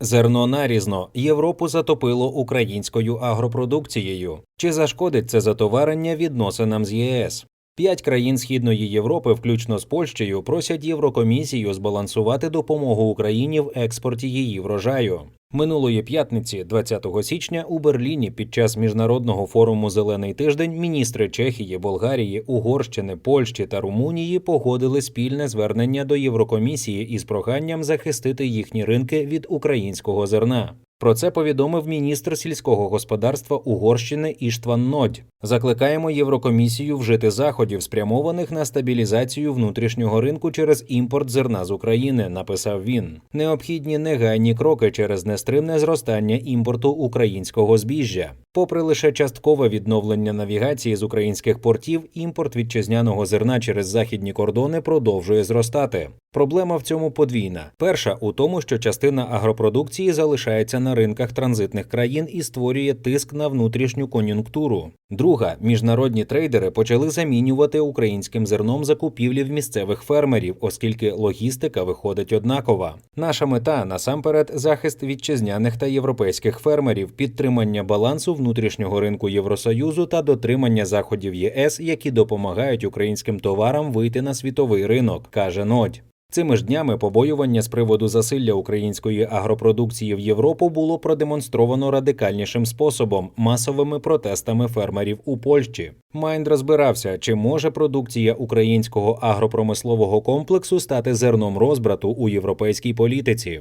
Зерно нарізно Європу затопило українською агропродукцією. Чи зашкодить це затоварення відносинам з ЄС? П'ять країн Східної Європи, включно з Польщею, просять Єврокомісію збалансувати допомогу Україні в експорті її врожаю. Минулої п'ятниці, 20 січня, у Берліні під час міжнародного форуму Зелений тиждень міністри Чехії, Болгарії, Угорщини, Польщі та Румунії погодили спільне звернення до Єврокомісії із проханням захистити їхні ринки від українського зерна. Про це повідомив міністр сільського господарства Угорщини Іштван Нодь. Закликаємо Єврокомісію вжити заходів, спрямованих на стабілізацію внутрішнього ринку через імпорт зерна з України, написав він. Необхідні негайні кроки через нестримне зростання імпорту українського збіжжя. Попри лише часткове відновлення навігації з українських портів, імпорт вітчизняного зерна через західні кордони продовжує зростати. Проблема в цьому подвійна: перша у тому, що частина агропродукції залишається на ринках транзитних країн і створює тиск на внутрішню кон'юнктуру. Друга міжнародні трейдери почали замінювати українським зерном закупівлі в місцевих фермерів, оскільки логістика виходить однакова. Наша мета насамперед захист вітчизняних та європейських фермерів, підтримання балансу внутрішнього ринку Євросоюзу та дотримання заходів ЄС, які допомагають українським товарам вийти на світовий ринок, каже Нодь. Цими ж днями побоювання з приводу засилля української агропродукції в Європу було продемонстровано радикальнішим способом масовими протестами фермерів у Польщі. Майнд розбирався, чи може продукція українського агропромислового комплексу стати зерном розбрату у європейській політиці.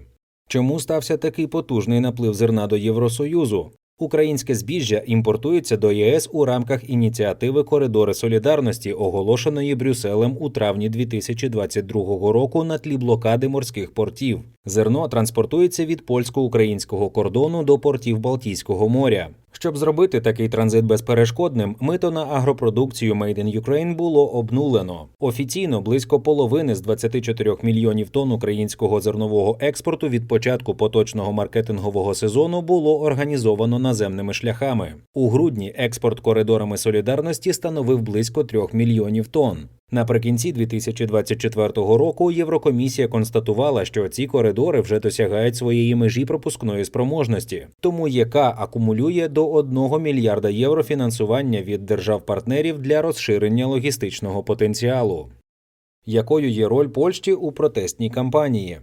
Чому стався такий потужний наплив зерна до Євросоюзу? Українське збіжжя імпортується до ЄС у рамках ініціативи Коридори солідарності, оголошеної Брюсселем у травні 2022 року на тлі блокади морських портів. Зерно транспортується від польсько-українського кордону до портів Балтійського моря. Щоб зробити такий транзит безперешкодним, мито на агропродукцію Made in Ukraine було обнулено. Офіційно близько половини з 24 мільйонів тонн українського зернового експорту від початку поточного маркетингового сезону було організовано наземними шляхами. У грудні експорт коридорами солідарності становив близько 3 мільйонів тонн. Наприкінці 2024 року Єврокомісія констатувала, що ці коридори вже досягають своєї межі пропускної спроможності, тому яка акумулює до 1 мільярда євро фінансування від держав-партнерів для розширення логістичного потенціалу. Якою є роль Польщі у протестній кампанії?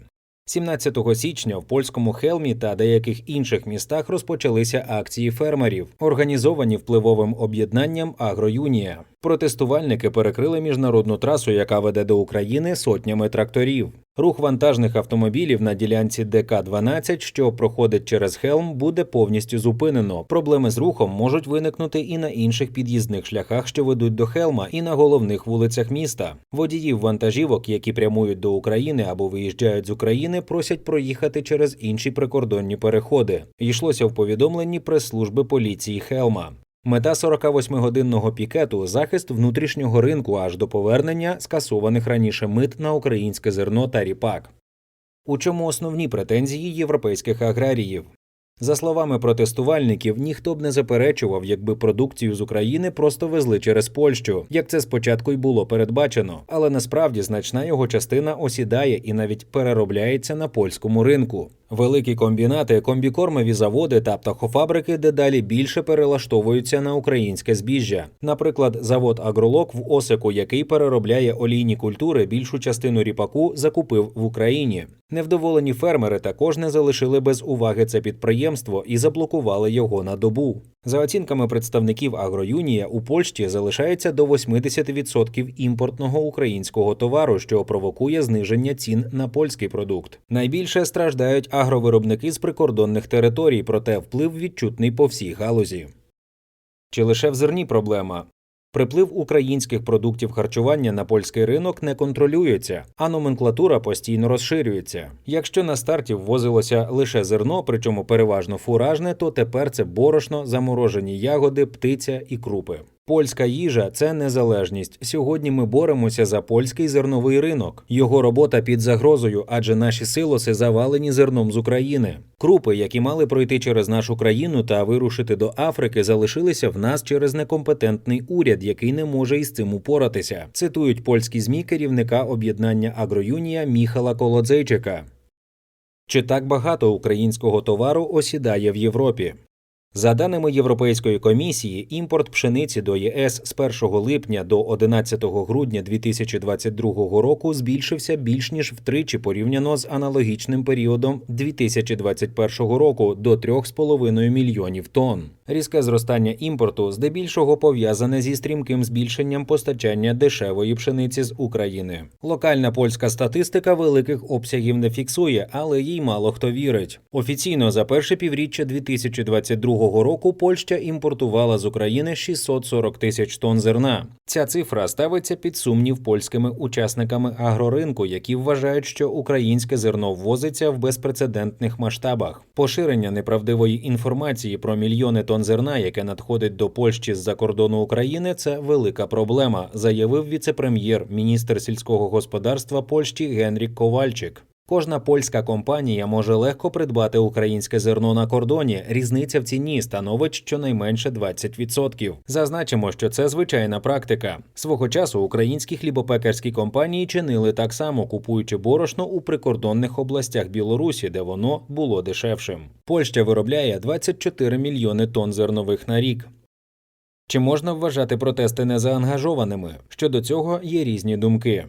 17 січня в польському Хелмі та деяких інших містах розпочалися акції фермерів, організовані впливовим об'єднанням Агроюнія. Протестувальники перекрили міжнародну трасу, яка веде до України сотнями тракторів. Рух вантажних автомобілів на ділянці ДК-12, що проходить через Хелм, буде повністю зупинено. Проблеми з рухом можуть виникнути і на інших під'їзних шляхах, що ведуть до Хелма, і на головних вулицях міста. Водіїв вантажівок, які прямують до України або виїжджають з України, просять проїхати через інші прикордонні переходи. Йшлося в повідомленні прес-служби поліції Хелма. Мета 48-годинного пікету захист внутрішнього ринку аж до повернення скасованих раніше мит на українське зерно та ріпак. У чому основні претензії європейських аграріїв? За словами протестувальників, ніхто б не заперечував, якби продукцію з України просто везли через Польщу, як це спочатку й було передбачено. Але насправді значна його частина осідає і навіть переробляється на польському ринку. Великі комбінати, комбікормові заводи та птахофабрики дедалі більше перелаштовуються на українське збіжжя. Наприклад, завод Агролок в Осику, який переробляє олійні культури, більшу частину ріпаку закупив в Україні. Невдоволені фермери також не залишили без уваги це підприємство і заблокували його на добу. За оцінками представників Агроюнія, у Польщі залишається до 80% імпортного українського товару, що провокує зниження цін на польський продукт. Найбільше страждають агровиробники з прикордонних територій, проте вплив відчутний по всій галузі. Чи лише в зерні проблема? Приплив українських продуктів харчування на польський ринок не контролюється, а номенклатура постійно розширюється. Якщо на старті ввозилося лише зерно, причому переважно фуражне, то тепер це борошно, заморожені ягоди, птиця і крупи. Польська їжа це незалежність. Сьогодні ми боремося за польський зерновий ринок. Його робота під загрозою, адже наші силоси завалені зерном з України. Крупи, які мали пройти через нашу країну та вирушити до Африки, залишилися в нас через некомпетентний уряд, який не може із цим упоратися. Цитують польські змі керівника об'єднання Агроюнія Міхала Колодзейчика. Чи так багато українського товару осідає в Європі? За даними Європейської комісії, імпорт пшениці до ЄС з 1 липня до 11 грудня 2022 року збільшився більш ніж втричі порівняно з аналогічним періодом 2021 року до 3,5 мільйонів тонн. Різке зростання імпорту здебільшого пов'язане зі стрімким збільшенням постачання дешевої пшениці з України. Локальна польська статистика великих обсягів не фіксує, але їй мало хто вірить. Офіційно за перше півріччя 2022 року Польща імпортувала з України 640 тисяч тонн зерна. Ця цифра ставиться під сумнів польськими учасниками агроринку, які вважають, що українське зерно ввозиться в безпрецедентних масштабах. Поширення неправдивої інформації про мільйони тонн зерна, яке надходить до Польщі з-за кордону України, це велика проблема, заявив віце-прем'єр, міністр сільського господарства Польщі Генрік Ковальчик. Кожна польська компанія може легко придбати українське зерно на кордоні. Різниця в ціні становить щонайменше 20%. Зазначимо, що це звичайна практика. Свого часу українські хлібопекарські компанії чинили так само, купуючи борошно у прикордонних областях Білорусі, де воно було дешевшим. Польща виробляє 24 мільйони тонн зернових на рік. Чи можна вважати протести незаангажованими? Щодо цього є різні думки.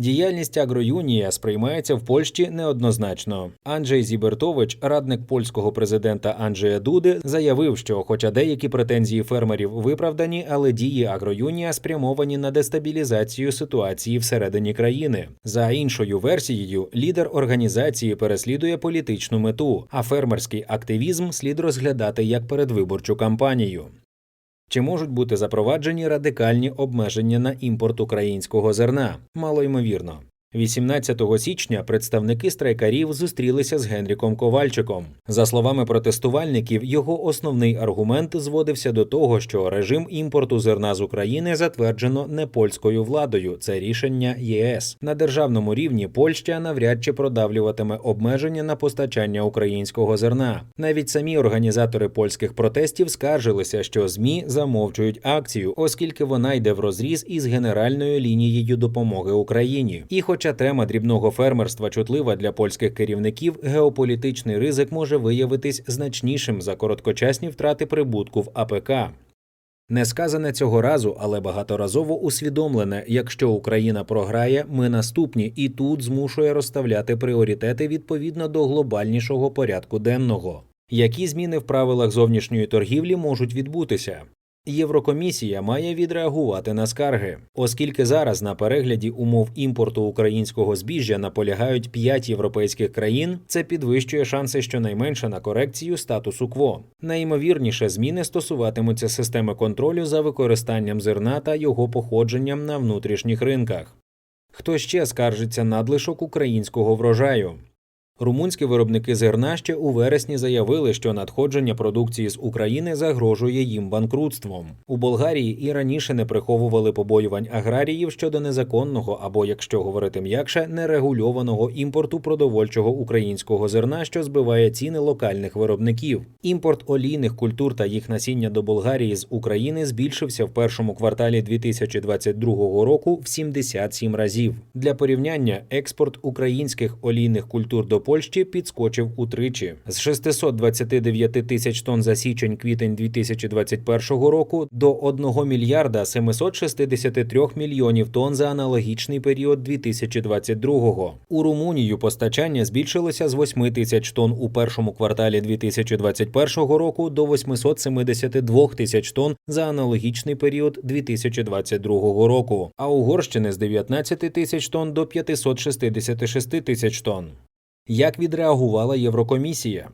Діяльність агроюнія сприймається в Польщі неоднозначно. Анджей Зібертович, радник польського президента Анджея Дуди, заявив, що, хоча деякі претензії фермерів виправдані, але дії агроюнія спрямовані на дестабілізацію ситуації всередині країни. За іншою версією, лідер організації переслідує політичну мету, а фермерський активізм слід розглядати як передвиборчу кампанію. Чи можуть бути запроваджені радикальні обмеження на імпорт українського зерна? Мало ймовірно. 18 січня представники страйкарів зустрілися з Генріком Ковальчиком. За словами протестувальників, його основний аргумент зводився до того, що режим імпорту зерна з України затверджено не польською владою. Це рішення ЄС. На державному рівні Польща навряд чи продавлюватиме обмеження на постачання українського зерна. Навіть самі організатори польських протестів скаржилися, що змі замовчують акцію, оскільки вона йде в розріз із генеральною лінією допомоги Україні. І хоч Хоча тема дрібного фермерства чутлива для польських керівників, геополітичний ризик може виявитись значнішим за короткочасні втрати прибутку в АПК. Не сказане цього разу, але багаторазово усвідомлене, якщо Україна програє, ми наступні, і тут змушує розставляти пріоритети відповідно до глобальнішого порядку денного. Які зміни в правилах зовнішньої торгівлі можуть відбутися? Єврокомісія має відреагувати на скарги, оскільки зараз на перегляді умов імпорту українського збіжжя наполягають п'ять європейських країн. Це підвищує шанси щонайменше на корекцію статусу кво. Найімовірніше зміни стосуватимуться системи контролю за використанням зерна та його походженням на внутрішніх ринках. Хто ще скаржиться надлишок українського врожаю? Румунські виробники зерна ще у вересні заявили, що надходження продукції з України загрожує їм банкрутством. У Болгарії і раніше не приховували побоювань аграріїв щодо незаконного або, якщо говорити м'якше, нерегульованого імпорту продовольчого українського зерна, що збиває ціни локальних виробників. Імпорт олійних культур та їх насіння до Болгарії з України збільшився в першому кварталі 2022 року в 77 разів. Для порівняння експорт українських олійних культур до Польщі підскочив утричі з 629 тисяч тонн за січень-квітень 2021 року до 1 мільярда 763 мільйонів тонн за аналогічний період 2022. У Румунію постачання збільшилося з 8 тисяч тонн у першому кварталі 2021 року до 872 тисяч тонн за аналогічний період 2022 року, а Угорщини з 19 тисяч тонн до 566 тисяч тонн. Як відреагувала Єврокомісія?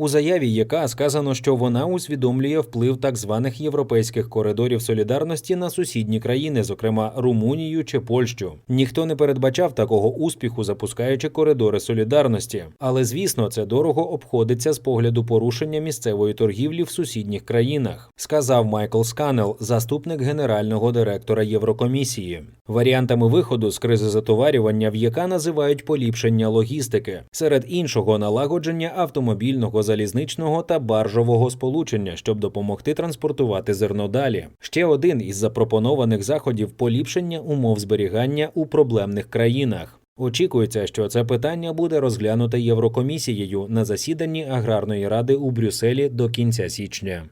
У заяві ЄК сказано, що вона усвідомлює вплив так званих європейських коридорів солідарності на сусідні країни, зокрема Румунію чи Польщу. Ніхто не передбачав такого успіху, запускаючи коридори солідарності. Але звісно, це дорого обходиться з погляду порушення місцевої торгівлі в сусідніх країнах, сказав Майкл Сканел, заступник генерального директора Єврокомісії. Варіантами виходу з кризи затоварювання в ЄК називають поліпшення логістики, серед іншого налагодження автомобільного залізничного та баржового сполучення, щоб допомогти транспортувати зерно далі. Ще один із запропонованих заходів поліпшення умов зберігання у проблемних країнах. Очікується, що це питання буде розглянуте Єврокомісією на засіданні аграрної ради у Брюсселі до кінця січня.